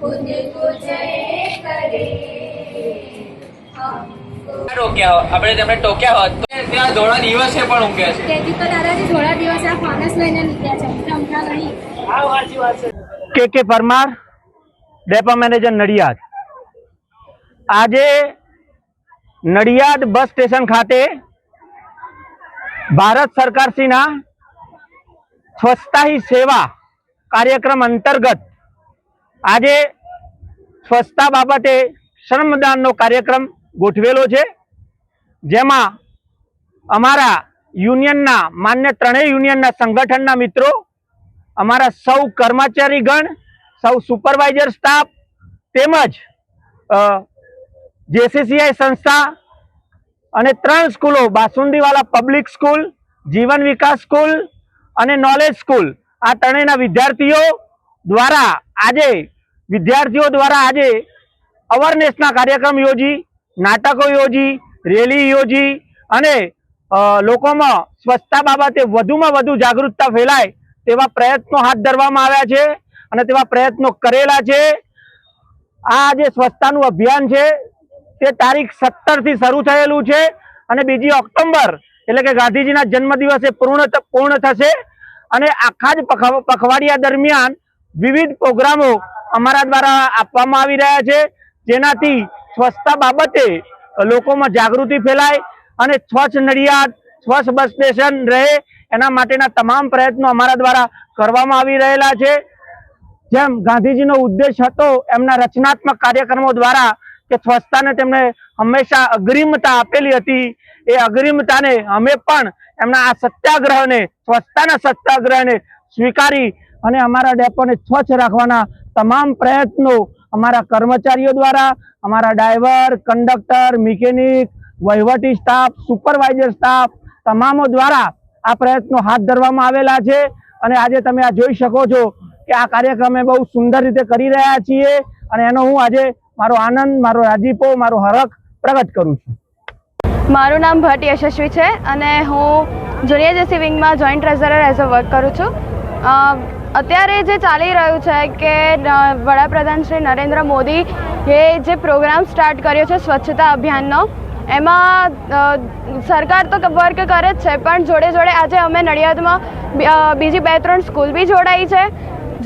खुद को जय करे हमको ટોક્યા હોત આપણે તેમને ટોક્યા હોત તો ત્યાં ધોળા દિવસે પણ ઊંઘ્યા છે તેથી તો દાદાજી થોડા દિવસે આ ફાનસ લઈને નીકળ્યા છે અમને અમથા નહીં કે કે પરમાર ડેપો મેનેજર નડિયાદ આજે નડિયાદ બસ સ્ટેશન ખાતે ભારત સરકારશ્રીના સ્વચ્છતા હી સેવા કાર્યક્રમ અંતર્ગત આજે સ્વચ્છતા બાબતે શ્રમદાનનો કાર્યક્રમ ગોઠવેલો છે. જેમાં અમારા યુનિયનના માન્ય ત્રણેય યુનિયનના સંગઠનના મિત્રો, અમારા સૌ કર્મચારીગણ, સૌ સુપરવાઇઝર સ્ટાફ તેમજ જેસીસીઆઈ સંસ્થા અને ત્રણ સ્કૂલો, Basundiwala public school, Jeevan Vikas school અને નોલેજ સ્કૂલ આ ત્રણેયના વિદ્યાર્થીઓ દ્વારા આજે વિદ્યાર્થીઓ દ્વારા આજે અવેરનેસના કાર્યક્રમ યોજી, નાટકો યોજી, રેલી યોજી અને લોકોમાં સ્વચ્છતા બાબતે વધુમાં વધુ જાગૃતતા ફેલાય તેવા પ્રયત્નો હાથ ધરવામાં આવ્યા છે અને તેવા પ્રયત્નો કરેલા છે. આ જે સ્વચ્છતાનું અભિયાન છે તે તારીખ સત્તરથી શરૂ થયેલું છે અને બીજી ઓક્ટોબર એટલે કે ગાંધીજીના જન્મદિવસે પૂર્ણ પૂર્ણ થશે અને આખા જ પખ- પખવાડિયા દરમિયાન વિવિધ પ્રોગ્રામો અમારા દ્વારા આપવામાં આવી રહ્યા છે. જેનાથી સ્વચ્છતા બાબતે લોકોમાં જાગૃતિ ફેલાય અને સ્વચ્છ નડિયાદ, સ્વચ્છ બસ સ્ટેશન રહે. એના માટેના તમામ પ્રયત્નો અમારા દ્વારા કરવામાં આવી રહેલા છે. જેમ ગાંધીજીનો ઉદ્દેશ હતો એમના રચનાત્મક કાર્યક્રમો દ્વારા કે સ્વચ્છતાને તેમણે હંમેશા અગ્રિમતા આપેલી હતી. એ અગ્રિમતાને અમે પણ એમના આ સત્યાગ્રહને, સ્વચ્છતાના સત્યાગ્રહને સ્વીકારી અને અમારા ડેપોને સ્વચ્છ રાખવાના તમામ પ્રયત્નો અમારા કર્મચારીઓ દ્વારા, અમારા ડ્રાઈવર, કંડક્ટર, મિકેનિક, વહીવટી સ્ટાફ, સુપરવાઇઝર સ્ટાફ, તમામો દ્વારા આ પ્રયત્નો હાથ ધરવામાં આવેલા છે. અને આજે તમે આ જોઈ શકો છો કે આ કાર્યક્રમ બહુ સુંદર રીતે કરી રહ્યા છીએ અને એનો હું આજે મારો આનંદ, મારો રાજીપો, મારો હરખ પ્રગટ કરું છું. મારું નામ ભટ્ટ યશસ્વી છે અને હું junior JC વિંગમાં joint treasurer as a work કરું છું. અત્યારે જે ચાલી રહ્યું છે કે વડાપ્રધાન શ્રી નરેન્દ્ર મોદી એ જે પ્રોગ્રામ સ્ટાર્ટ કર્યો છે સ્વચ્છતા અભિયાનનો એમાં સરકાર તો વર્ક કરે જ છે પણ જોડે જોડે આજે અમે નડિયાદમાં બીજી બે ત્રણ સ્કૂલ બી જોડાઈ છે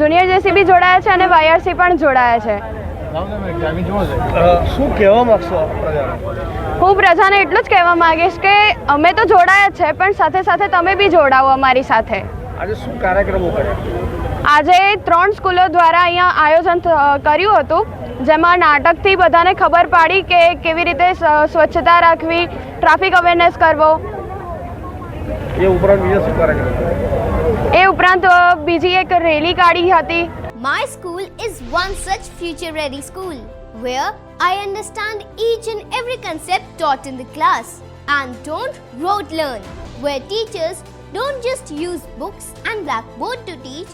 જુનિયર જેસી બી જોડાયા છે અને વાયઆરસી પણ જોડાયા છે. શું કહેવા માંગશો હું પ્રજાને એટલું જ કહેવા માંગીશ કે અમે તો જોડાયા જ છે પણ સાથે સાથે તમે બી જોડાવો અમારી સાથે. આજે શું કાર્યક્રમો કર્યા? આજે ત્રણ સ્કૂલો દ્વારા અહીંયા આયોજન કર્યું હતું જેમાં નાટકથી બધાને ખબર પાડી કે કેવી રીતે સ્વચ્છતા રાખવી ટ્રાફિક અવેરનેસ કરવો એ ઉપરાંત બીજા શું કાર્યક્રમ એ ઉપરાંત બીજી એક રેલી કાઢી હતી My school is one such future ready school where I understand each and every concept taught in the class and don't rote learn, where teachers don't just use books and blackboard to teach